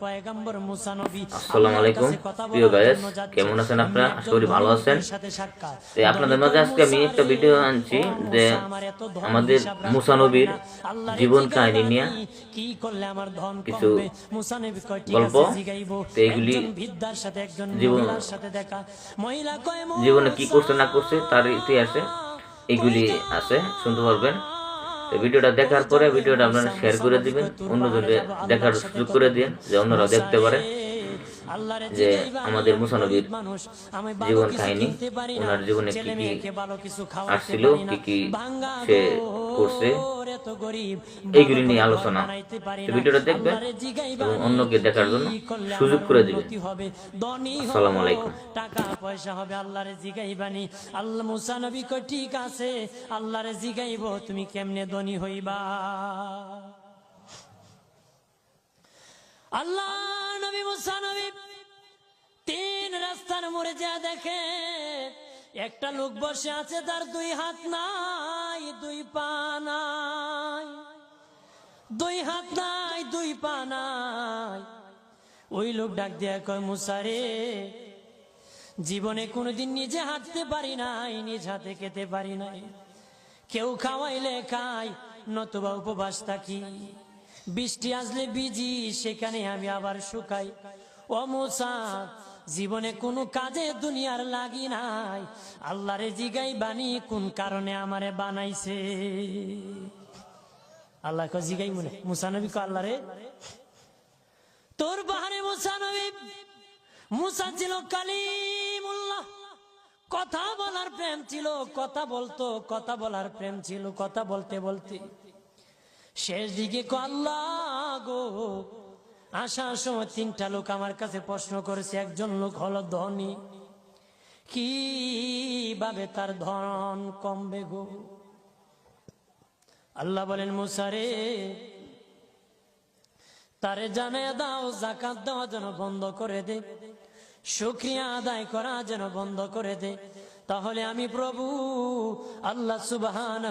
পয়গম্বর মুসা নবী আসসালামু আলাইকুম। প্রিয় গায়েস কেমন আছেন আপনারা? আশা করি ভালো আছেন। তো আপনাদের মাঝে আজকে আমি একটা ভিডিও আনছি যে আমাদের মুসা নবীর জীবন কাহিনী নিয়ে কি করলে আমার ধন কিছু মুসা নবী গল্প তো সাথে একজন জীবন- সাথে দেখা। মহিলা কয় জীবনে কি করছে না করছে তার ইতিহাসে এগুলি আছে শুনতে পারবেন। ভিডিওটা দেখার পরে ভিডিওটা আপনারা শেয়ার করে দিবেন। অন্যজনকে দেখার সুযোগ করে দিন যে অন্যরা দেখতে পারে। যে আমাদের মুসা নবীর মানুষ আমি ভালো জীবন কিছু কাহিনী ওনার জীবনে কি কি আসছিল কি কি সে করছে এইগুলি নিয়ে আলোচনা। ভিডিওটা দেখবেন এবং অন্যকে দেখার জন্য সুযোগ করে দিবেন হব, আসসালামু আলাইকুম। টাকা পয়সা হবে আল্লাহরে জিগাইবানি আল্লাহ মুসা নবী কয় ঠিক আছে আল্লাহরে জিগাইব তুমি কেমনে ধনী হইবা? আল্লাহ নবী মুসা রাস্তার মোড়ে যা দেখে। একটা লোক বসে আছে, তার দুই হাত নাই, দুই পা নাই। দুই হাত নাই, দুই পা নাই। ওই লোক ডাক দিয়া কয় মুসারে জীবনে কোনোদিন নিজে হাঁটতে পারি নাই, নিজ হাতে খেতে পারি নাই। কেউ খাওয়াইলে খাই, নতুবা উপবাস থাকি। বৃষ্টি আসলে বিজি সেখানে আমি আবার শুকাই। ও মুসা জীবনে কোনো কাজে দুনিয়ার লাগি নাই। আল্লাহরে জিগাই বানি কোন কারণে আমারে বানাইছে? আল্লাহ কয় জিগাই মনে মুসা নবী কয় আল্লাহরে তোর বাহারে মুসা নবী মুসা ছিল কালিমুল্লাহ। কথা বলার প্রেম ছিল কথা বলতো কথা বলার প্রেম ছিল কথা বলতে বলতে। শেষ দিকে কয়, আল্লাহ গো আসার সময় তিনটা লোক আমার কাছে প্রশ্ন করেছে, একজন লোক হলো ধনী। কীভাবে তার ধন কমবে গো? আল্লাহ বলেন মুসারে তারে জানায় দাও জাকাত দেওয়া যেন বন্ধ করে দে। শুক্রিয়া আদায় করা যেন বন্ধ করে দে। তাহলে আমি প্রভু আল্লাহ সুবহান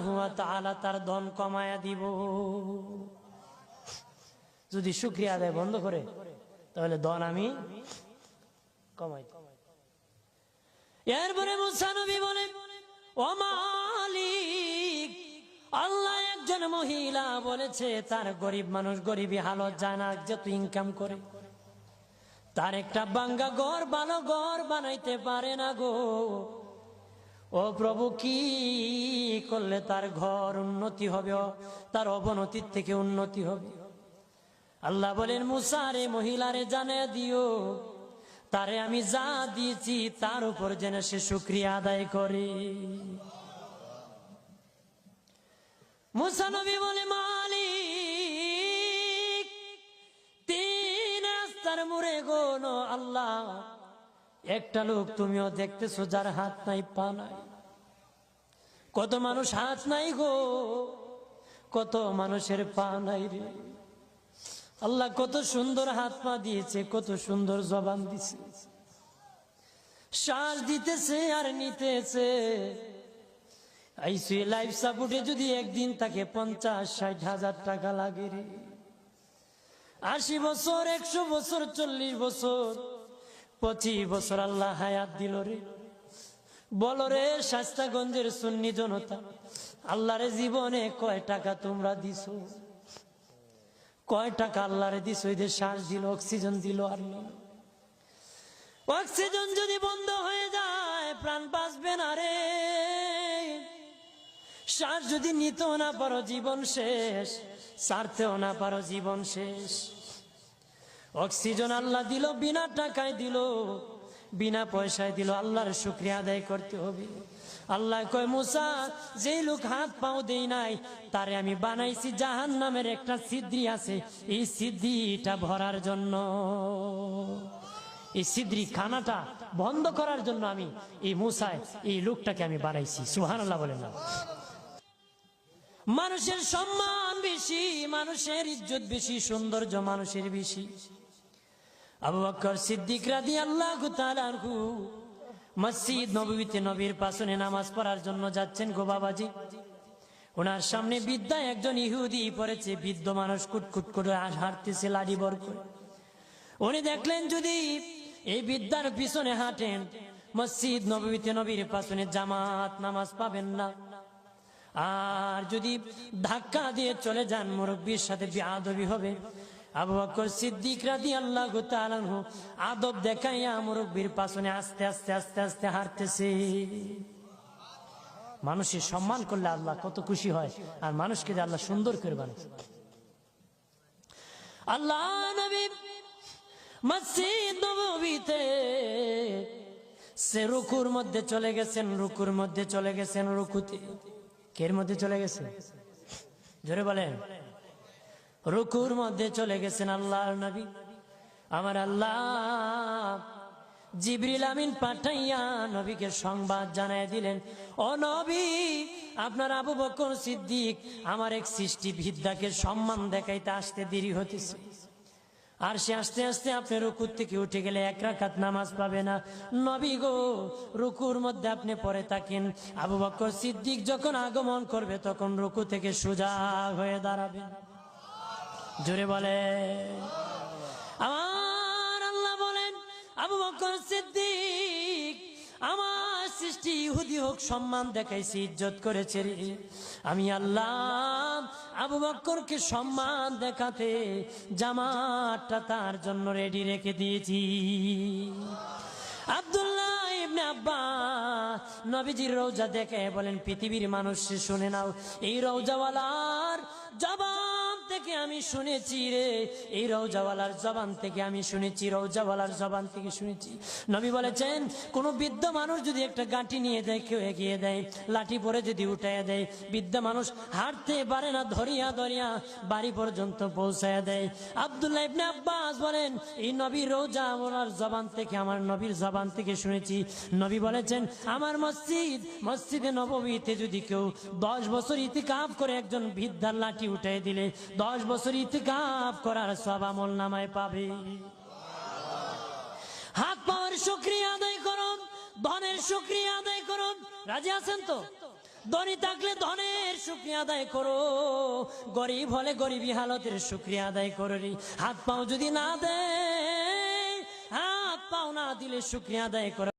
তার ধন কমায়া দিব। যদি শুক্রিয়া আদায় বন্ধ করে, তাহলে ধন আমি কমাই এরপরে মুসানবী বলে, ও মালিক, আল্লাহ একজন মহিলা বলেছে, তার গরিব মানুষ গরিবী হালত জানা যত ইনকাম করে। তার একটা বাঙ্গা ঘর ভালো ঘর বানাইতে পারে না গো। ও প্রভু, কি করলে তার ঘর উন্নতি হবে? তার অবনতির থেকে উন্নতি হবে? আল্লাহ বলেন, মুসারে মহিলারে জানে দিও। তারে আমি যা দিয়েছি তার উপর যেন সে শুক্রিয়া আদায় করে। মুসানবী বলে, মালিক, তিন রাস্তার মুড়ে গোন আল্লাহ। একটা লোক তুমিও দেখতেছো যার হাত নাই, পা নাই। কত মানুষ হাত নাই গো, কত মানুষের পা নাই রে। আল্লাহ কত সুন্দর হাত পা দিয়েছে, কত সুন্দর জবান দিছে শ্বাস দিতেছে আর নিতেছে। আইসিউ লাইফ সাপোর্টে যদি একদিন তাকে পঞ্চাশ, ষাট হাজার টাকা লাগে রে। আশি বছর, একশো বছর, চল্লিশ বছর, পঁচিশ বছর আল্লাহ হায়াত দিল রে। বলো রে, শাস্তাগঞ্জের সুন্নি জনতা, আল্লাহরে জীবনে কয় টাকা তোমরা দিছো? কয় টাকা আল্লাহরে এই যে শ্বাস দিল, অক্সিজেন দিল আর অক্সিজেন যদি বন্ধ হয়ে যায়, প্রাণ বাঁচবে না রে। শ্বাস যদি নিতেও না পারো জীবন শেষ, সারতেও না পারো জীবন শেষ। অক্সিজেন আল্লাহ দিল, বিনা টাকায় দিল, বিনা পয়সায় দিল, আল্লাহর শুক্রিয়া আদায় করতে হবে। আল্লাহ কয়, মুসা, যেই লোক হাত পাও দেই নাই, তারে আমি বানাইছি জাহান নামের একটা সিদ্ধি আছে। এই সিদ্ধিটা ভরার জন্য, এই সিদ্রি খানাটা বন্ধ করার জন্য আমি এই মুসায় এই লোকটাকে আমি বানাইছি। সুহান আল্লাহ বলেন না। মানুষের সম্মান বেশি, মানুষের ইজ্জত বেশি, সৌন্দর্য মানুষের বেশি। আবু বকর সিদ্দিক রাদি আল্লাহ মসজিদ নবীতে নবীর পাশনে নামাজ পড়ার জন্য যাচ্ছেন গো বাবাজি। ওনার সামনে বিদ্যা একজন ইহুদি পড়েছে, বৃদ্ধ মানুষ কুটকুট করে হাঁটতেছে, লাড়ি বর করে। উনি দেখলেন যদি এই বিদ্যার পিছনে হাঁটেন, মসজিদ নবীতে নবীর পাশনে জামাত নামাজ পাবেন না। আর যদি ধাক্কা দিয়ে চলে যান, মুরব্বীর সাথে বিআদবি হবে। আল্লাহ আদব দেখাইয়া মুরব্বীর পাশনে আস্তে আস্তে আস্তে আস্তে হাঁটতেছে। মানুষের সম্মান করলে আল্লাহ কত খুশি হয়, আর মানুষকে যে আল্লাহ সুন্দর করে বানায়। আল্লাহ নবী সে রুকুর মধ্যে চলে গেছেন, রুকুর মধ্যে চলে গেছেন রুকুতে। কের মধ্যে চলে গেছে? জোরে বলেন। রুকুর মধ্যে চলে গেছেন আল্লাহর নবী। আমার আল্লাহ জিবরিল আমিন পাঠাইয়া নবীকে সংবাদ জানাই দিলেন, ও নবী, আপনার আবু বকর সিদ্দিক আমার এক সৃষ্টি বিদ্যাকে সম্মান দেখাইতে আসতে দেরি হতেছে আর সে আস্তে আস্তে আপনি রুকুর থেকে উঠে গেলে এক রাকাত নামাজ পাবে না। নবী গো, রুকুর মধ্যে আপনি পরে থাকেন। আবু বকর সিদ্দিক যখন আগমন করবে, তখন রুকু থেকে সোজা হয়ে দাঁড়াবে জোরে বলে। আমার আল্লাহ বলেন, আবু বকর সিদ্দিক, আমার সৃষ্টি ইহুদি হোক, সম্মান দেখাইছি, ইজ্জত করেছে আমি আল্লাহ আবু বক্করকে সম্মান দেখাতে জামাটা তার জন্য রেডি রেখে দিয়েছি। আব্দুল্লাহ নবীজির রৌজা দেখে বলেন, পৃথিবীর মানুষ, শুনে নাও, এই রৌজাওয়ালার জবান থেকে আমি শুনেছি রে। এই রৌজাওয়ালার জবান থেকে আমি শুনেছি রৌজাওয়ালার জবান থেকে শুনেছি। নবী বলেছেন, কোন বৃদ্ধ মানুষ যদি একটা গাঁটি নিয়ে দেয়, কেউ এগিয়ে দেয়, লাঠি পরে যদি উঠাইয়া দেয়, বৃদ্ধ মানুষ হাঁটতে পারে না, ধরিয়া ধরিয়া বাড়ি পর্যন্ত পৌঁছায় দেয়। আব্দুল্লাহ ইবনে আব্বাস বলেন, এই নবীর রোজা ওনার জবান থেকে, আমার নবীর জবান থেকে শুনেছি। নবী বলেছেন, আমার মসজিদ, মসজিদে নবমীতে যদি কেউ দশ বছর ইতিকাফ করে একজন বৃদ্ধার লাঠি উঠাই দিলে, দশ বছর ইতিকাফ করার সব আমল নামায় পাবে। হাত পাওয়ার শুক্রিয়া আদায় করুন, ধনের শুক্রিয়া আদায় করুন। রাজি আছেন তো? ধনী থাকলে ধনের শুক্রিয়া আদায় করো, গরিব হলে গরিবী হালতের শুক্রিয়া আদায় করো। হাত পাও যদি না দেয়, হাত পাও না দিলে শুক্রিয়া আদায় করো।